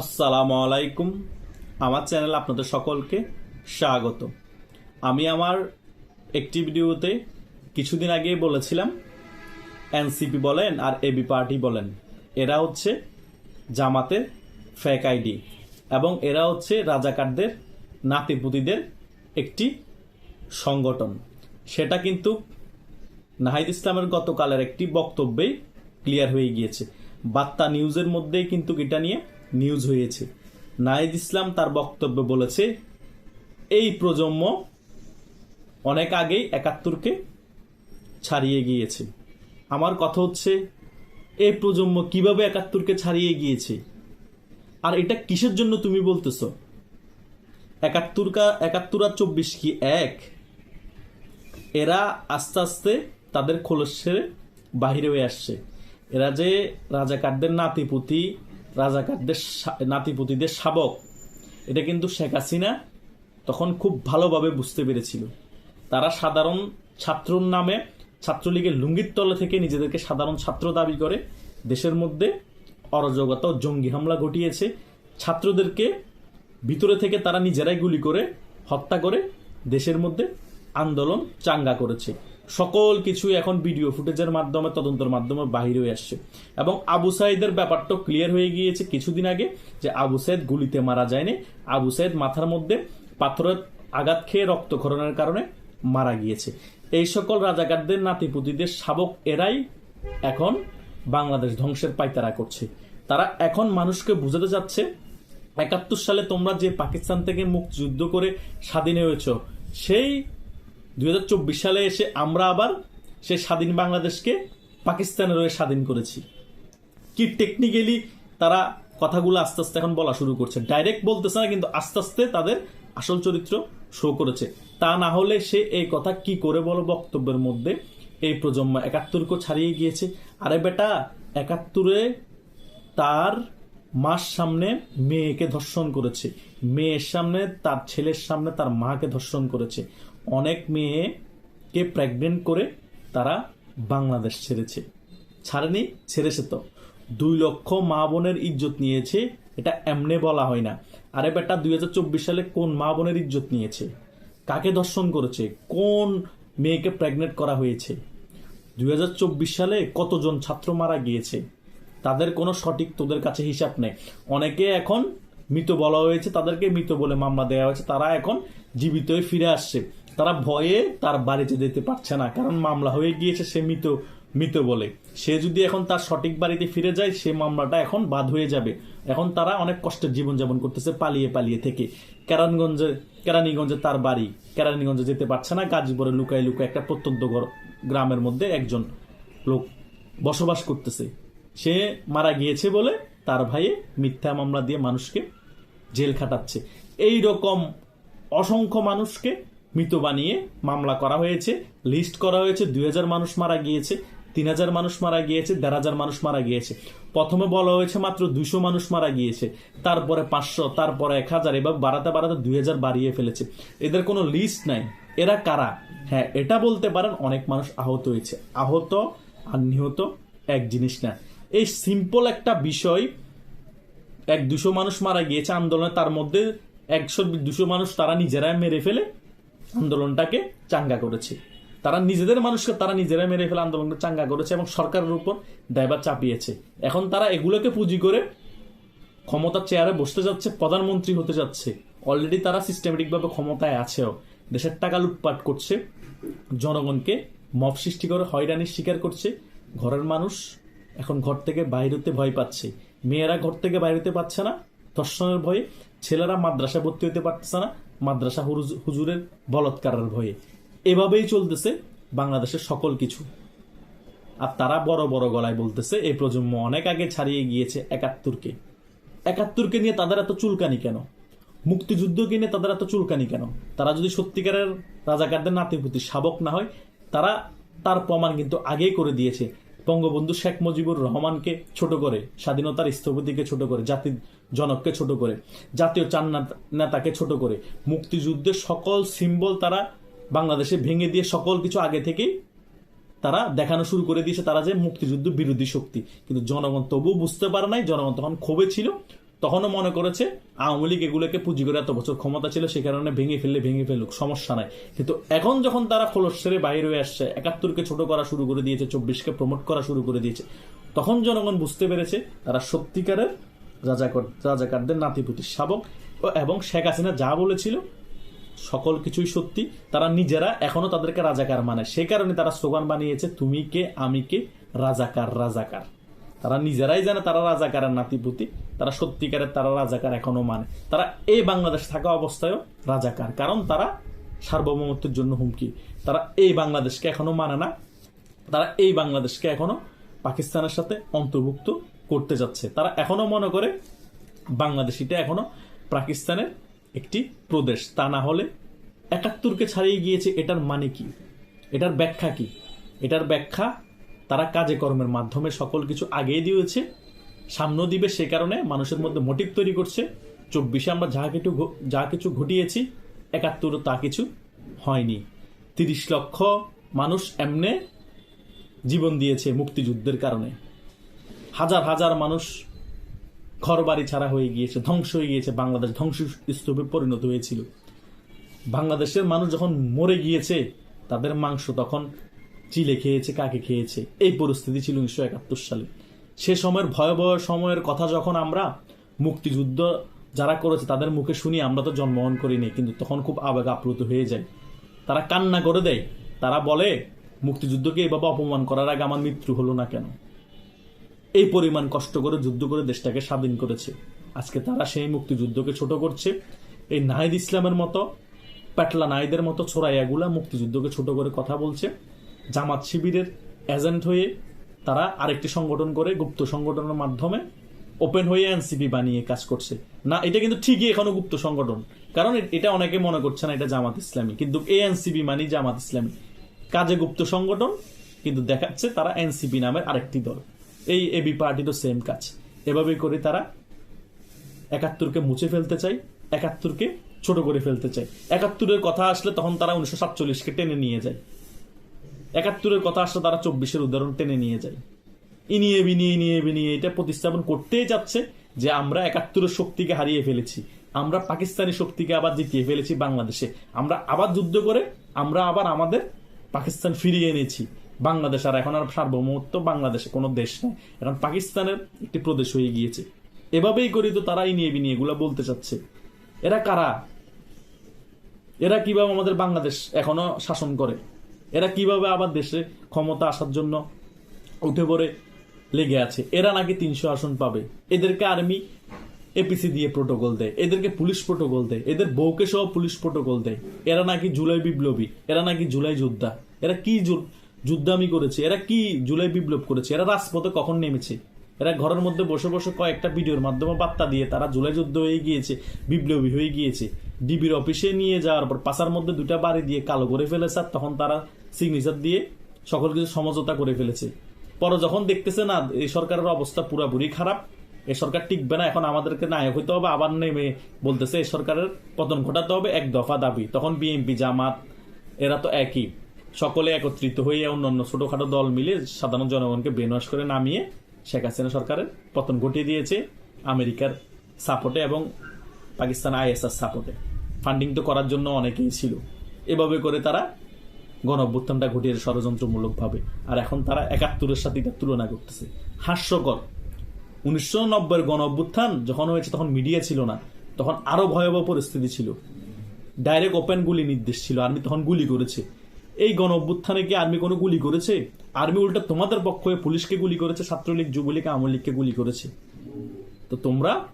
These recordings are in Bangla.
আসসালামু আলাইকুম। আমার চ্যানেল আপনাদের সকলকে স্বাগত। আমি আমার একটি ভিডিওতে কিছুদিন আগে বলেছিলাম, এনসিপি বলেন আর এবি পার্টি বলেন, এরা হচ্ছে জামাতের ফেক আইডি এবং এরা হচ্ছে রাজাকারদের নাতিপুতিদের একটি সংগঠন। সেটা কিন্তু নাহিদ ইসলামের গতকালের একটি বক্তব্যেই ক্লিয়ার হয়ে গিয়েছে। বার্তা নিউজের মধ্যেই কিন্তু এটা নিয়ে নিউজ হয়েছে। নাহিদ ইসলাম তার বক্তব্যে বলেছে, এই প্রজন্ম অনেক আগেই একাত্তরকে ছাড়িয়ে গিয়েছে। আমার কথা হচ্ছে এই প্রজন্ম কীভাবে একাত্তরকে ছাড়িয়ে গিয়েছে? আর এটা কিসের জন্য তুমি বলতেছ? একাত্তর কা একাত্তর আর চব্বিশ কি এক? এরা আস্তে আস্তে তাদের খোলস ছেড়ে বাহিরে হয়ে আসছে। এরা যে রাজাকারদের নাতিপুতি রাজাকারদের নাতিপুতিদের শাবক। এটা কিন্তু শেখ হাসিনা তখন খুব ভালোভাবে বুঝতে পেরেছিল। তারা সাধারণ ছাত্রর নামে ছাত্রলীগের লুঙ্গির তলে থেকে নিজেদেরকে সাধারণ ছাত্র দাবি করে। দেশের মধ্যে অরাজকতা ও জঙ্গি হামলা ঘটিয়েছে। ছাত্রদেরকে ভিতরে থেকে তারা নিজেরাই গুলি করে, হত্যা করে। দেশের মধ্যে আন্দোলন চাঙ্গা করেছে। সকল কিছু এখন ভিডিও ফুটেজের মাধ্যমে, তদন্তের মাধ্যমে বাহির হয়ে আসছে। এবং আবু সাইদের ব্যাপারটা ক্লিয়ার হয়ে গিয়েছে কিছুদিন আগে যে আবু সাইদ গুলিতে মারা যায়নি। আবু সাইদ মাথার মধ্যে পাথরের আঘাত খেয়ে রক্তক্ষরণের কারণে মারা গিয়েছে। এই সকল রাজাকারদের, নাতিপুতিদের শাবক এরাই এখন বাংলাদেশ ধ্বংসের পাইতারা করছে। তারা এখন মানুষকে বুঝাতে যাচ্ছে একাত্তর সালে তোমরা যে পাকিস্তান থেকে মুক্তিযুদ্ধ করে স্বাধীন হয়েছ, সেই দুই হাজার চব্বিশ সালে এসে আমরা আবার সেই স্বাধীন বাংলাদেশকে পাকিস্তানের হয়ে স্বাধীন করেছি। কি টেকনিক্যালি তারা কথাগুলো আস্তে আস্তে এখন বলা শুরু করছে। ডাইরেক্ট বলতেছে না, কিন্তু আস্তে আস্তে তাদের আসল চরিত্র শো করেছে। তা না হলে সে এই কথা কি করে বলো বক্তব্যের মধ্যে? এই প্রজন্ম একাত্তরকে ছাড়িয়ে গিয়েছে। আরে বেটা, একাত্তরে তার মার সামনে মেয়েকে ধর্ষণ করেছে। মেয়ের সামনে তার ছেলের সামনে তার মাকে ধর্ষণ করেছে। অনেক মেয়েকে প্রেগনেন্ট করে তারা বাংলাদেশ ছেড়েছে। ছাড়েনি, ছেড়েছে তো। দুই লক্ষ মা বোনের ইজ্জত নিয়েছে, এটা এমনে বলা হয় না। আরে বেটা, দুই হাজার চব্বিশ সালে কোন মা বোনের ইজ্জত নিয়েছে? কাকে দর্শন করেছে? কোন মেয়েকে প্রেগনেন্ট করা হয়েছে? দুই হাজার চব্বিশ সালে কতজন ছাত্র মারা গিয়েছে? তাদের কোনো সঠিক তোদের কাছে হিসাব নেই। অনেকে এখন মৃত বলা হয়েছে, তাদেরকে মৃত বলে মামলা দেওয়া হয়েছে, তারা এখন জীবিত হয়ে ফিরে আসছে। তারা ভয়ে তার বাড়িতে যেতে পারছে না, কারণ মামলা হয়ে গিয়েছে সে মৃত মৃত বলে। সে যদি এখন তার সঠিক বাড়িতে ফিরে যায়, সে মামলাটা এখন বাদ হয়ে যাবে। এখন তারা অনেক কষ্টের জীবনযাপন করতেছে পালিয়ে পালিয়ে থেকে। কেরানগঞ্জে, কেরানীগঞ্জে তার বাড়ি, কেরানীগঞ্জে যেতে পারছে না, গাজীপুরে লুকায় লুকায় একটা প্রত্যন্ত গর- গ্রামের মধ্যে একজন লোক বসবাস করতেছে। সে মারা গিয়েছে বলে তার ভাইয়ে মিথ্যা মামলা দিয়ে মানুষকে জেল খাটাচ্ছে। এই রকম অসংখ্য মানুষকে মৃত বানিয়ে মামলা করা হয়েছে লিস্ট করা হয়েছে, দুই হাজার মানুষ মারা গিয়েছে, তিন হাজার মানুষ মারা গিয়েছে, দেড় হাজার মানুষ মারা গিয়েছে। প্রথমে বলা হয়েছে মাত্র দুইশো মানুষ মারা গিয়েছে, তারপরে পাঁচশো, তারপরে এক হাজার, এবার বাড়াতে বাড়াতে দুই হাজার বাড়িয়ে ফেলেছে। এদের কোনো লিস্ট নাই। এরা কারা? হ্যাঁ এটা বলতে পারেন অনেক মানুষ আহত হয়েছে। আহত আর নিহত এক জিনিস না। এই সিম্পল একটা বিষয়, এক দুশো মানুষ মারা গিয়েছে আন্দোলনে, তার মধ্যে একশো, দুশো মানুষ তারা নিজেরাই মেরে ফেলে আন্দোলনটাকে চাঙ্গা করেছে। তারা নিজেদের মানুষকে তারা নিজেরাই মেরে ফেলে আন্দোলনকে চাঙ্গা করেছে এবং সরকারের উপর দায়ভার চাপিয়েছে। এখন তারা এগুলোকে পুঁজি করে ক্ষমতার চেয়ারে বসতে যাচ্ছে, প্রধানমন্ত্রী হতে যাচ্ছে। অলরেডি তারা সিস্টেমেটিকভাবে ক্ষমতায় আছেও। দেশের টাকা লুটপাট করছে। জনগণকে মফ সৃষ্টি করে হয়রানির শিকার করছে। ঘরের মানুষ এখন ঘর থেকে বাইরে হতে ভয় পাচ্ছে। মেয়েরা ঘর থেকে বাইরে হতে পারছে না। ধর্ষণের ভয়ে ছেলেরা মাদ্রাসা ভর্তি হতে পারছে না। মাদ্রাসা হুজুরের বলৎকারের ভয়ে। এভাবেই চলতেছে বাংলাদেশের সকল কিছু। আর তারা বড় বড় গলায় বলতেছে, এই প্রজন্ম অনেক আগে ছাড়িয়ে গিয়েছে একাত্তরকে। একাত্তরকে নিয়ে তাদের এত চুলকানি কেন? মুক্তিযুদ্ধকে নিয়ে তাদের এত চুলকানি কেন? তারা যদি সত্যিকারের রাজাকারদের নাতিপুতি শাবক না হয়, তারা তার প্রমাণ কিন্তু আগেই করে দিয়েছে। বঙ্গবন্ধু শেখ মুজিবুর রহমানকে ছোট করে, স্বাধীনতার স্থপতিকে ছোট করে জাতির জনককে ছোট করে, জাতীয় নেতা- নেতাকে ছোট করে মুক্তিযুদ্ধের সকল সিম্বল তারা বাংলাদেশে ভেঙে দিয়ে সকল কিছু আগে থেকেই তারা দেখানো শুরু করে দিয়েছে তারা যে মুক্তিযুদ্ধ বিরোধী শক্তি। কিন্তু জনগণ তবুও বুঝতে পারে নাই, জনগণ তখন ক্ষোভে ছিল। তখনও মনে করেছে, আওয়ামী লীগ এগুলোকে পুঁজি করে এত বছর ক্ষমতা ছিল, সে কারণে ভেঙে ফেললে ভেঙে ফেলুক, সমস্যা নাই। কিন্তু এখন যখন তারা খোলস ছেড়ে বাইরে হয়ে আসছে, একাত্তরকে ছোট করা শুরু করে দিয়েছে, চব্বিশকে প্রমোট করা শুরু করে দিয়েছে, তখন জনগণ বুঝতে পেরেছে তারা সত্যিকারের রাজাকর রাজাকারদের নাতিপুতির শাবক এবং শেখ হাসিনা যা বলেছিল, সকল কিছুই সত্যি, তারা নিজেরা এখনও তাদেরকে রাজাকার মানে। সে কারণে তারা স্লোগান বানিয়েছে, তুমি কে, আমি কে? রাজাকার রাজাকার। তারা নিজেরাই জানে তারা রাজাকারের নাতিপুতি, তারা সত্যিকারের তারা রাজাকার এখনও মানে। তারা এই বাংলাদেশ থাকা অবস্থায়ও রাজাকার, কারণ তারা সার্বভৌমত্বের জন্য হুমকি। তারা এই বাংলাদেশকে এখনও মানে না। তারা এই বাংলাদেশকে এখনও পাকিস্তানের সাথে অন্তর্ভুক্ত করতে যাচ্ছে। তারা এখনও মনে করে বাংলাদেশিটা এখনও পাকিস্তানের একটি প্রদেশ। তা না হলে একাত্তরকে ছাড়িয়ে গিয়েছে, এটার মানে কি? এটার ব্যাখ্যা কি? এটার ব্যাখ্যা তারা কাজে কর্মের মাধ্যমে সকল কিছু আগেই দিয়েছে। সামনেও দিবে সে কারণে মানুষের মধ্যে মোটিভ তৈরি করছে। চব্বিশে আমরা যা কিছু যা কিছু ঘটিয়েছি একাত্তরও তা কিছু হয়নি। তিরিশ লক্ষ মানুষ এমনে জীবন দিয়েছে মুক্তিযুদ্ধের কারণে। হাজার হাজার মানুষ ঘর বাড়ি ছাড়া হয়ে গিয়েছে, ধ্বংস হয়ে গিয়েছে, বাংলাদেশ ধ্বংস স্তূপে পরিণত হয়েছিল। বাংলাদেশের মানুষ যখন মরে গিয়েছে, তাদের মাংস তখন চিলে খেয়েছে কাকে খেয়েছে, এই পরিস্থিতি ছিল উনিশশো একাত্তর সালে। সে সময়ের ভয়াবহ সময়ের কথা যখন আমরা মুক্তিযুদ্ধ যারা করেছে তাদের মুখে শুনি, আমরা তো জন্মগ্রহণ করিনি কিন্তু তখন খুব আবেগ আপ্লুত হয়ে যায়। তারা কান্না করে দেয়। তারা বলে, মুক্তিযুদ্ধকে এভাবে অপমান করার আগে আমার মৃত্যু হলো না কেন? এই পরিমাণ কষ্ট করে যুদ্ধ করে দেশটাকে স্বাধীন করেছে। আজকে তারা সেই মুক্তিযুদ্ধকে ছোট করছে। এই নাহিদ ইসলামের মতো প্যাটলা নাইদের মতো ছোড়াইয়াগুলা মুক্তিযুদ্ধকে ছোট করে কথা বলছে। জামাত শিবিরের এজেন্ট হয়ে তারা আরেকটি সংগঠন করে, গুপ্ত সংগঠনের মাধ্যমে ওপেন হয়ে এনসিপি বানিয়ে কাজ করছে। না, এটা কিন্তু ঠিকই এখনও গুপ্ত সংগঠন। কারণ এটা অনেকে মনে করছে না এটা জামাত ইসলামী। কিন্তু এই এনসিপি মানে জামাত ইসলামী। কাজে গুপ্ত সংগঠন, কিন্তু দেখাচ্ছে তারা এনসিপি নামের আরেকটি দল। এই এবি পার্টি তো সেম কাজ। এভাবেই করে তারা একাত্তরকে মুছে ফেলতে চাই একাত্তরকে ছোট করে ফেলতে চাই একাত্তরের কথা আসলে তখন তারা উনিশশো সাতচল্লিশকে টেনে নিয়ে যায়। একাত্তরের কথা আসলে তারা চব্বিশের উদাহরণ টেনে নিয়ে যায়। ইনিয়ে বিনিয়ে ইনিয়ে বিনিয়ে এটা প্রতিস্থাপন করতেই যাচ্ছে যে আমরা একাত্তরের শক্তিকে হারিয়ে ফেলেছি। আমরা পাকিস্তানি শক্তিকে আবার জিতিয়ে ফেলেছি বাংলাদেশে। আমরা আবার যুদ্ধ করে আমরা আবার আমাদের পাকিস্তান ফিরিয়ে এনেছি। বাংলাদেশ আর এখন আর সার্বভৌমত্ব বাংলাদেশে কোনো দেশ নেই। এখন পাকিস্তানের একটি প্রদেশ হয়ে গিয়েছে। এভাবেই করি তো তারা ইনিয়ে বিনিয়ে এগুলো বলতে চাচ্ছে। এরা কারা? এরা কীভাবে আমাদের বাংলাদেশ এখনও শাসন করে? এরা কীভাবে আবার দেশে ক্ষমতা আসার জন্য উঠে পড়ে লেগে আছে? এরা নাকি তিনশো আসন পাবে। এদেরকে আর্মি এপিসি দিয়ে প্রোটোকল দেয়। এদেরকে পুলিশ প্রোটোকল দেয়। এদের বউকে সহ পুলিশ প্রোটোকল দেয়। এরা নাকি জুলাই বিপ্লবী। এরা নাকি জুলাই যোদ্ধা। এরা কি যুদ্ধামি করেছে? এরা কি জুলাই বিপ্লব করেছে? এরা রাজপথে কখন নেমেছে? এরা ঘরের মধ্যে বসে বসে কয়েকটা ভিডিওর মাধ্যমে বার্তা দিয়ে তারা জুলাই যুদ্ধ হয়ে গিয়েছে, বিপ্লবী হয়ে গিয়েছে। ডিবির অফিসে নিয়ে যাওয়ার পর পাশার মধ্যে দুটা বাড়ি দিয়ে কালো করে ফেলেছে তখন তারা সিগনেচার দিয়ে সকল কিছু সমঝোতা করে ফেলেছে। পরে যখন দেখতেছে না, এই সরকারের অবস্থা পুরাপুরি খারাপ, এ সরকার টিকবে না, এখন আমাদেরকে নায়ক হইতে হবে, আবার নেমে বলতেছে এ সরকারের পতন ঘটাতে হবে, এক দফা দাবি। তখন বিএনপি জামাত, এরা তো একই। সকলে একত্রিত হয়ে অন্যান্য ছোটখাটো দল মিলে সাধারণ জনগণকে বেনওয়াশ করে নামিয়ে শেখ হাসিনা সরকারের পতন ঘটিয়ে দিয়েছে আমেরিকার সাপোর্টে এবং পাকিস্তান আইএসআর সাপোর্টে। ফান্ডিং তো করার জন্য অনেকেই ছিল। এভাবে করে তারা গণ অভ্যুত্থানটা ঘটিয়ে ষড়যন্ত্রমূলকভাবে। আর এখন তারা একাত্তরের সাথে এটা তুলনা করতেছে। হাস্যকর। উনিশশো নব্বইয়ের গণ অভ্যুত্থান যখন হয়েছে তখন মিডিয়া ছিল না। তখন আরও ভয়াবহ পরিস্থিতি ছিল। ডাইরেক্ট ওপেন গুলি নির্দেশ ছিল। আর্মি তখন গুলি করেছে। এই গণ অভ্যুত্থানে কি আর্মি কোনো গুলি করেছে? আর্মি উল্টা তোমাদের পক্ষ হয়ে পুলিশকে গুলি করেছে, ছাত্রলীগ, যুবলীগ, আওয়ামী লীগকে গুলি করেছে। তো তোমরা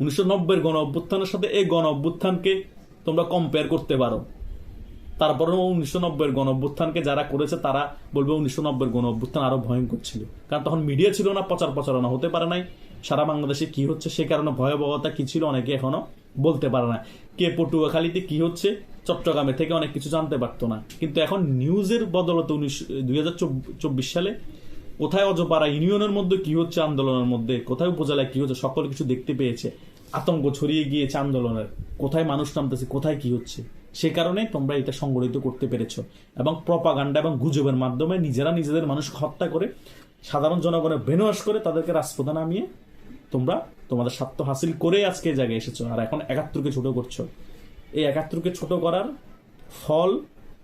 উনিশশো নব্বইয়ের গণ অভ্যুত্থানের সাথে এই গণ অভ্যুত্থানকে তোমরা কম্পেয়ার করতে পারো। তারপরে উনিশশো নব্বইয়ের গণ অভ্যুত্থানকে যারা করেছে, তারা বলবে উনিশশো নব্বইয়ের গণ অভ্যুত্থান আরও ভয়ঙ্কর ছিল। কারণ তখন মিডিয়া ছিল না, প্রচার প্রচারণা হতে পারে নাই। সারা বাংলাদেশে কি হচ্ছে সে কারণে ভয়াবহতা কি ছিল অনেকে এখনও বলতে পারে না। কে পটুয়াখালীতে কি হচ্ছে, চট্টগ্রামে থেকে অনেক কিছু জানতে পারতো না। কিন্তু এখন নিউজের বদলতে উনিশ, দুই সালে কোথায় অজপাড়া ইউনিয়নের মধ্যে কি হচ্ছে আন্দোলনের মধ্যে, কোথায় উপজেলায় কি হচ্ছে, সকল কিছু দেখতে পেয়েছে। আতঙ্ক ছড়িয়ে গিয়েছে আন্দোলনের। কোথায় মানুষ নামতেছে, কোথায় কি হচ্ছে? সে কারণে তোমরা এটা সংগঠিত করতে পেরেছ। এবং প্রপাগান্ডা এবং গুজবের মাধ্যমে নিজেরা নিজেদের মানুষ হত্যা করে, সাধারণ জনগণের বেনওয়াস করে তাদেরকে রাজপথে নামিয়ে তোমরা তোমাদের স্বার্থ হাসিল করে আজকে জায়গায় এসেছ। আর এখন একাত্তরকে ছোট করছ। এই একাত্তরকে ছোট করার ফল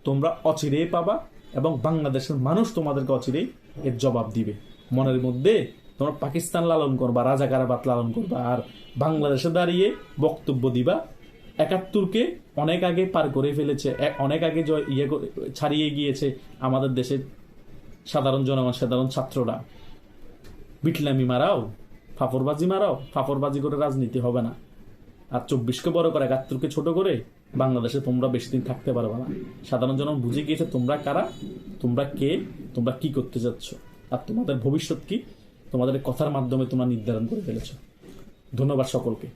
তোমরা অচিরে পাবা এবং বাংলাদেশের মানুষ তোমাদেরকে অচিরেই এর জবাব দিবে। মনের মধ্যে তোমরা পাকিস্তান লালন করবা রাজাকারাবাদ লালন করবা, আর বাংলাদেশে দাঁড়িয়ে বক্তব্য দিবা। একাত্তরকে অনেক আগে পার করে ফেলেছে অনেক আগে জয় ইয়ে ছাড়িয়ে গিয়েছে আমাদের দেশের সাধারণ জনগণ সাধারণ ছাত্ররা। বিটলামি মারাও ফাফরবাজি মারাও ফাফরবাজি করে রাজনীতি হবে না। আর চব্বিশকে বড় করে, একাত্তরকে ছোট করে, বাংলাদেশে তোমরা বেশি দিন থাকতে পারবে না। সাধারণ জনগণ বুঝে গিয়েছে তোমরা কারা, তোমরা কে, তোমরা কি করতে যাচ্ছ, আর তোমাদের ভবিষ্যৎ কি, তোমাদের কথার মাধ্যমে তোমরা নির্ধারণ করে ফেলেছ। ধন্যবাদ সকলকে।